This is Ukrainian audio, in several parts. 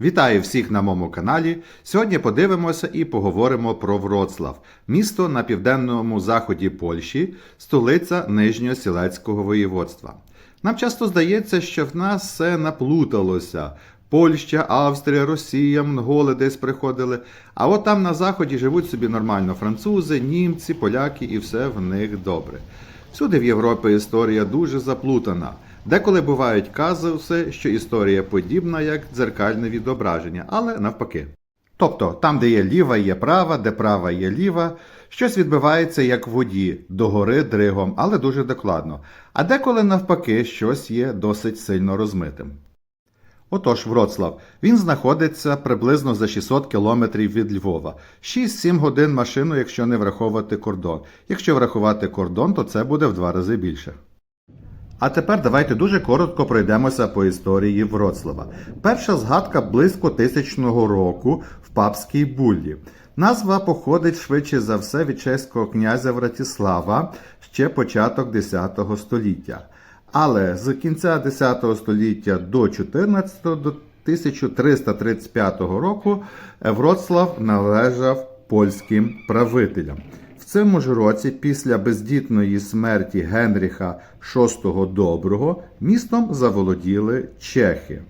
Вітаю всіх на моєму каналі. Сьогодні подивимося і поговоримо про Вроцлав, місто на південному заході Польщі, столиця Нижньосілецького воєводства. Нам часто здається, що в нас все наплуталося. Польща, Австрія, Росія, монголи десь приходили. А от там на заході живуть собі нормально французи, німці, поляки і все в них добре. Всюди в Європі історія дуже заплутана. Деколи бувають казуси, що історія подібна як дзеркальне відображення, але навпаки. Тобто, там, де є ліва, є права, де права є ліва, щось відбувається як в воді, догори дригом, але дуже докладно. А деколи навпаки, щось є досить сильно розмитим. Отож, Вроцлав. Він знаходиться приблизно за 600 кілометрів від Львова. 6-7 годин машину, якщо не враховувати кордон. Якщо врахувати кордон, то це буде в два рази більше. А тепер давайте дуже коротко пройдемося по історії Вроцлава. Перша згадка близько тисячного року в Папській буллі. Назва походить швидше за все від чеського князя Вратіслава ще початок X століття. Але з кінця X століття до 14 до 1335 року Вроцлав належав польським правителям. Цьому ж році, після бездітної смерті Генріха VI Доброго, містом заволоділи чехи.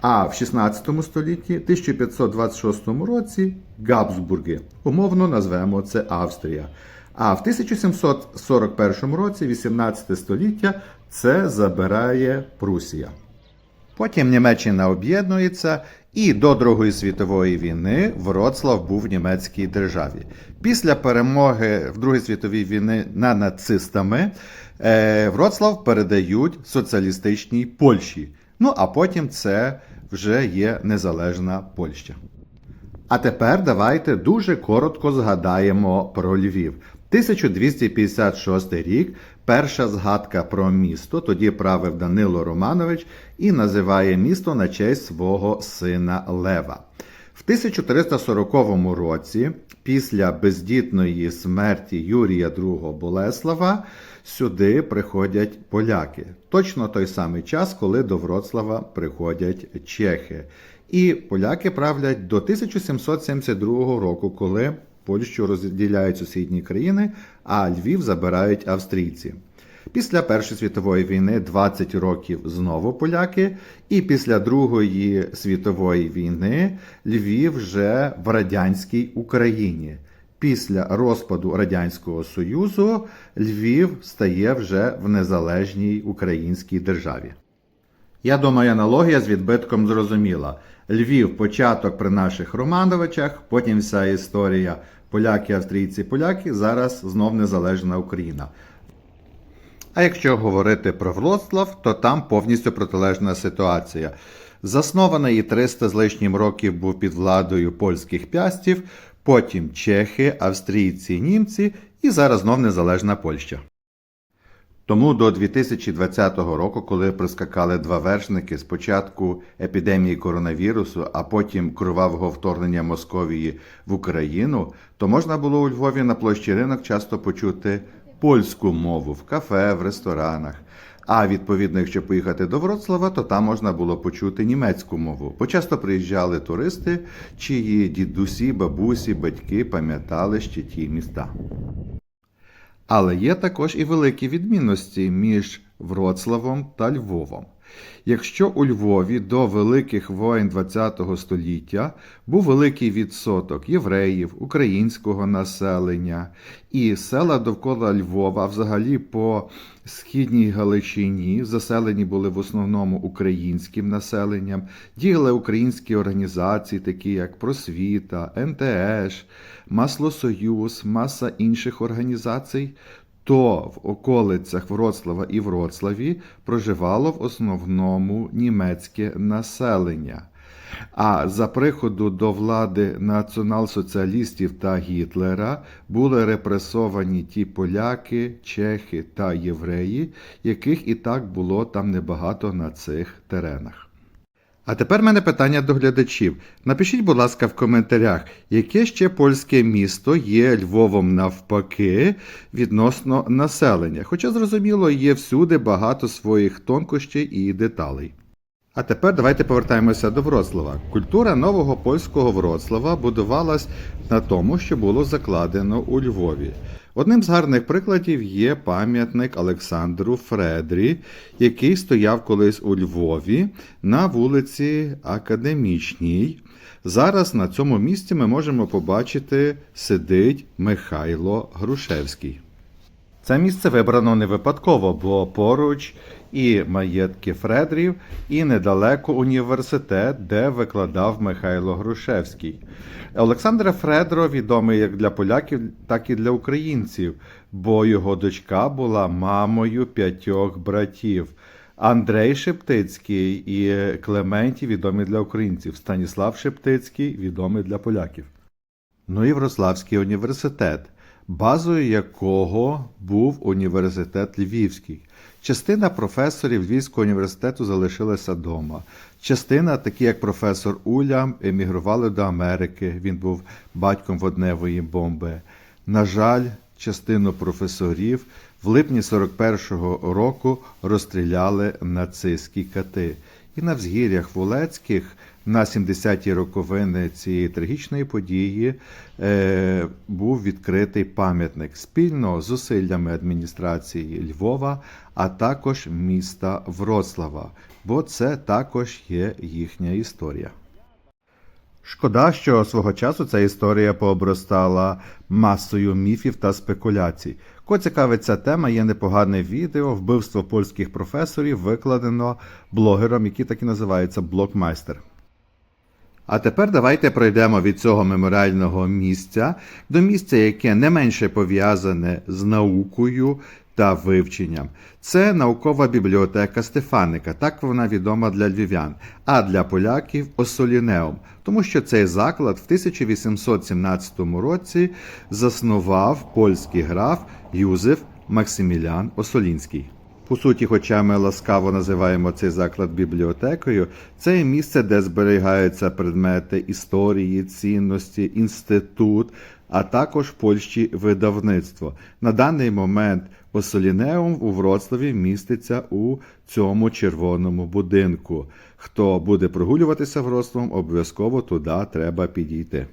А в 16 столітті, 1526 році, Габсбурги, умовно назвемо це Австрія. А в 1741 році, 18 століття, це забирає Прусія. Потім Німеччина об'єднується, і до Другої світової війни Вроцлав був в німецькій державі. Після перемоги в Другій світовій війни над нацистами е, Вроцлав передають соціалістичній Польщі. Ну а потім це вже є незалежна Польща. А тепер давайте дуже коротко згадаємо про Львів. 1256 рік перша згадка про місто, тоді правив Данило Романович і називає місто на честь свого сина Лева. В 1340 році, після бездітної смерті Юрія II Болеслава, сюди приходять поляки. Точно той самий час, коли до Вроцлава приходять чехи. І поляки правлять до 1772 року, коли Польщу розділяють сусідні країни, а Львів забирають австрійці. Після Першої світової війни 20 років знову поляки, і після Другої світової війни Львів вже в радянській Україні. Після розпаду Радянського Союзу Львів стає вже в незалежній українській державі. Я думаю, аналогія з відбитком зрозуміла. Львів початок при наших Романовичах, потім вся історія поляки, австрійці, поляки, зараз знов незалежна Україна. А якщо говорити про Вроцлав, то там повністю протилежна ситуація. Заснований 300 з лишнім років був під владою польських пястів, потім чехи, австрійці, німці і зараз знов незалежна Польща. Тому до 2020 року, коли прискакали два вершники спочатку епідемії коронавірусу, а потім кровавого вторгнення Московії в Україну, то можна було у Львові на площі ринок часто почути польську мову в кафе, в ресторанах. А відповідно, якщо поїхати до Вроцлава, то там можна було почути німецьку мову. Бо часто приїжджали туристи, чиї дідусі, бабусі, батьки пам'ятали ще ті міста. Але є також і великі відмінності між Вроцлавом та Львовом. Якщо у Львові до великих воєн ХХ століття був великий відсоток євреїв, українського населення і села довкола Львова, взагалі по східній Галичині, заселені були в основному українським населенням, діяли українські організації, такі як Просвіта, НТЕш, Маслосоюз, маса інших організацій, то в околицях Вроцлава і Вроцлаві проживало в основному німецьке населення. А за приходу до влади націонал-соціалістів та Гітлера були репресовані ті поляки, чехи та євреї, яких і так було там небагато на цих теренах. А тепер мене питання до глядачів. Напишіть, будь ласка, в коментарях, яке ще польське місто є Львовом навпаки відносно населення. Хоча, зрозуміло, є всюди багато своїх тонкощей і деталей. А тепер давайте повертаємося до Вроцлава. Культура нового польського Вроцлава будувалась на тому, що було закладено у Львові. Одним з гарних прикладів є пам'ятник Олександру Фредрі, який стояв колись у Львові на вулиці Академічній. Зараз на цьому місці ми можемо побачити сидить Михайло Грушевський. Це місце вибрано не випадково, бо поруч і маєтки Фредрів, і недалеко університет, де викладав Михайло Грушевський. Олександр Фредро відомий як для поляків, так і для українців, бо його дочка була мамою п'ятьох братів. Андрей Шептицький і Клементій відомі для українців. Станіслав Шептицький відомий для поляків. Ну і Вроцлавський університет, базою якого був університет Львівський. Частина професорів Львівського університету залишилася вдома. Частина, такі як професор Улям, емігрували до Америки. Він був батьком водневої бомби. На жаль, частину професорів в липні 41-го року розстріляли нацистські кати. І на взгір'ях Волецьких на 70-ті роковини цієї трагічної події е, був відкритий пам'ятник спільно з зусиллями адміністрації Львова, а також міста Вроцлава, бо це також є їхня історія. Шкода, що свого часу ця історія пообростала масою міфів та спекуляцій. Кого цікавить ця тема, є непогане відео вбивство польських професорів, викладено блогером, який так і називається Блокмайстер. А тепер давайте пройдемо від цього меморіального місця до місця, яке не менше пов'язане з наукою та вивченням. Це наукова бібліотека Стефаника, так вона відома для львів'ян, а для поляків Осолінеум, тому що цей заклад в 1817 році заснував польський граф Юзеф Максимілян Осолінський. По суті, хоча ми ласкаво називаємо цей заклад бібліотекою, це місце, де зберігаються предмети історії, цінності, інститут, а також Польщі видавництво. На даний момент Осолінеум у Вроцлаві міститься у цьому червоному будинку. Хто буде прогулюватися Вроцлавом, обов'язково туди треба підійти.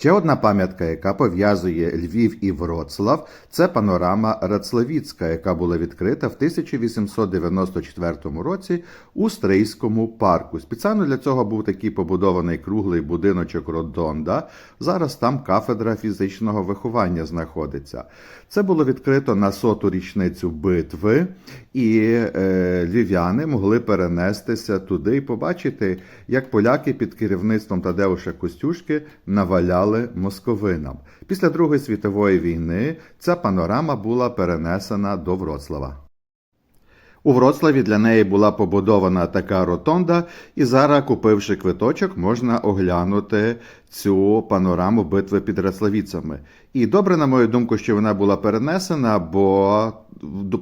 Ще одна пам'ятка, яка пов'язує Львів і Вроцлав, це панорама Рацлавіцька, яка була відкрита в 1894 році у Стрийському парку. Спеціально для цього був такий побудований круглий будиночок Родонда. Зараз там кафедра фізичного виховання знаходиться. Це було відкрито на соту річницю битви, і е, львів'яни могли перенестися туди і побачити, як поляки під керівництвом Тадеуша Костюшки наваляли московинам. Після Другої світової війни ця панорама була перенесена до Вроцлава. У Вроцлаві для неї була побудована така ротонда, і зараз, купивши квиточок, можна оглянути цю панораму битви під Рацлавіцями. І добре, на мою думку, що вона була перенесена, бо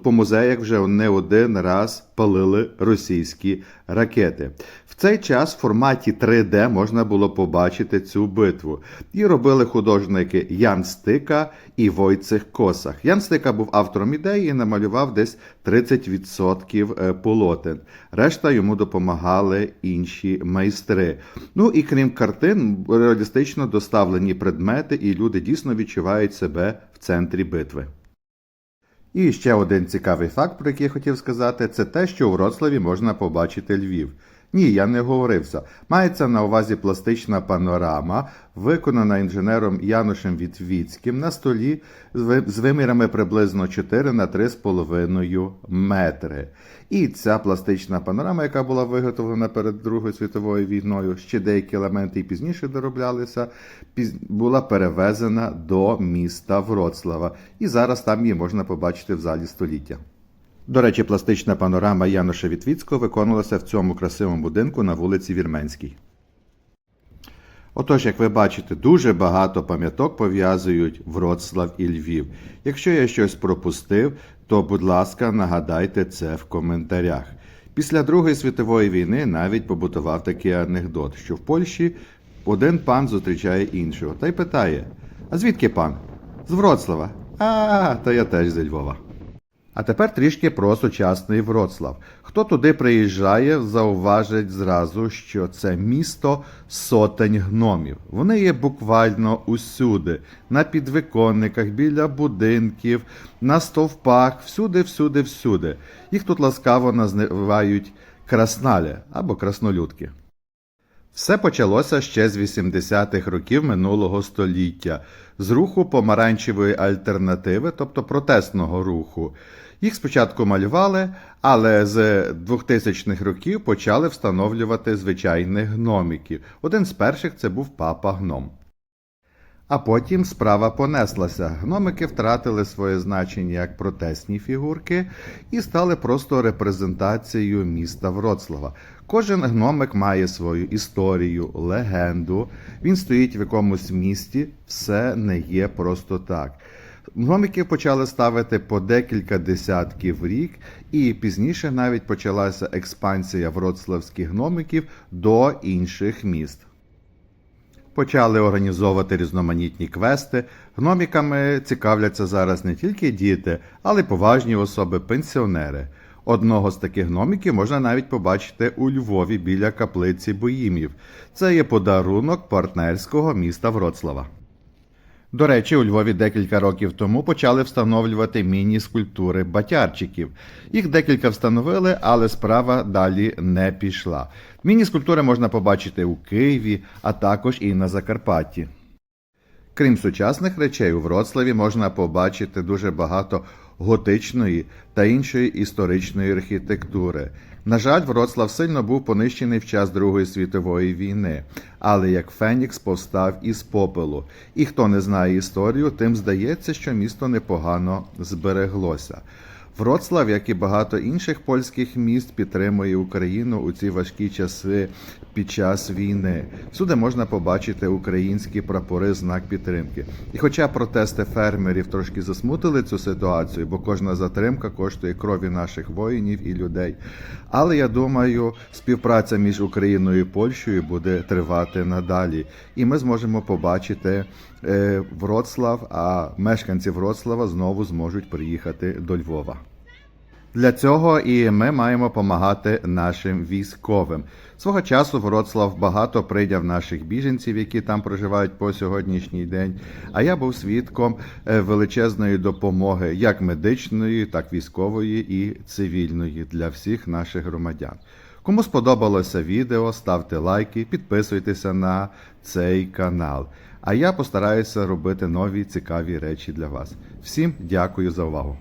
по музеях вже не один раз палили російські ракети. В цей час в форматі 3D можна було побачити цю битву. І робили художники Ян Стика і Войцех Косах. Ян Стика був автором ідеї і намалював десь 30% полотен. Решта йому допомагали інші майстри. Ну і крім картин, реалістично доставлені предмети, і люди дійсно відчувають себе в центрі битви. І ще один цікавий факт, про який я хотів сказати, це те, що у Вроцлаві можна побачити Львів. Ні, я не говорився. Мається на увазі пластична панорама, виконана інженером Янушем Вітвіцьким на столі з вимірами приблизно 4 на 3,5 метри. І ця пластична панорама, яка була виготовлена перед Другою світовою війною, ще деякі елементи і пізніше дороблялися, була перевезена до міста Вроцлава. І зараз там її можна побачити в залі століття. До речі, пластична панорама Януша Вітвіцького виконувалася в цьому красивому будинку на вулиці Вірменській. Отож, як ви бачите, дуже багато пам'яток пов'язують Вроцлав і Львів. Якщо я щось пропустив, то, будь ласка, нагадайте це в коментарях. Після Другої світової війни навіть побутував такий анекдот, що в Польщі один пан зустрічає іншого та й питає: А звідки пан? З Вроцлава. А, та я теж зі Львова. А тепер трішки про сучасний Вроцлав. Хто туди приїжджає, зауважить зразу, що це місто сотень гномів. Вони є буквально усюди, на підвиконниках, біля будинків, на стовпах, всюди, всюди, всюди. Їх тут ласкаво називають красналя або краснолюдки. Все почалося ще з 80-х років минулого століття, з руху помаранчевої альтернативи, тобто протестного руху. Їх спочатку малювали, але з 2000-х років почали встановлювати звичайних гномиків. Один з перших це був папа гном. А потім справа понеслася. Гномики втратили своє значення як протестні фігурки і стали просто репрезентацією міста Вроцлава. Кожен гномик має свою історію, легенду. Він стоїть в якомусь місті, все не є просто так. Гномиків почали ставити по декілька десятків рік, і пізніше навіть почалася експансія вроцлавських гномиків до інших міст. Почали організовувати різноманітні квести. Гноміками цікавляться зараз не тільки діти, але й поважні особи, пенсіонери. Одного з таких гноміків можна навіть побачити у Львові біля каплиці Боїмів. Це є подарунок партнерського міста Вроцлава. До речі, у Львові декілька років тому почали встановлювати міні-скульптури батярчиків. Їх декілька встановили, але справа далі не пішла. Міні-скульптури можна побачити у Києві, а також і на Закарпатті. Крім сучасних речей, у Вроцлаві можна побачити дуже багато готичної та іншої історичної архітектури. На жаль, Вроцлав сильно був понищений в час Другої світової війни, але як Фенікс повстав із попелу. І хто не знає історію, тим здається, що місто непогано збереглося. Вроцлав, як і багато інших польських міст, підтримує Україну у ці важкі часи під час війни. Всюди можна побачити українські прапори, знак підтримки. І хоча протести фермерів трошки засмутили цю ситуацію, бо кожна затримка коштує крові наших воїнів і людей. Але я думаю, співпраця між Україною і Польщею буде тривати надалі, і ми зможемо побачити Вроцлав, а мешканці Вроцлава знову зможуть приїхати до Львова. Для цього і ми маємо допомагати нашим військовим. Свого часу Вроцлав багато прийняв наших біженців, які там проживають по сьогоднішній день. А я був свідком е, величезної допомоги, як медичної, так військової і цивільної для всіх наших громадян. Кому сподобалося відео, ставте лайки, підписуйтеся на цей канал. А я постараюся робити нові цікаві речі для вас. Всім дякую за увагу!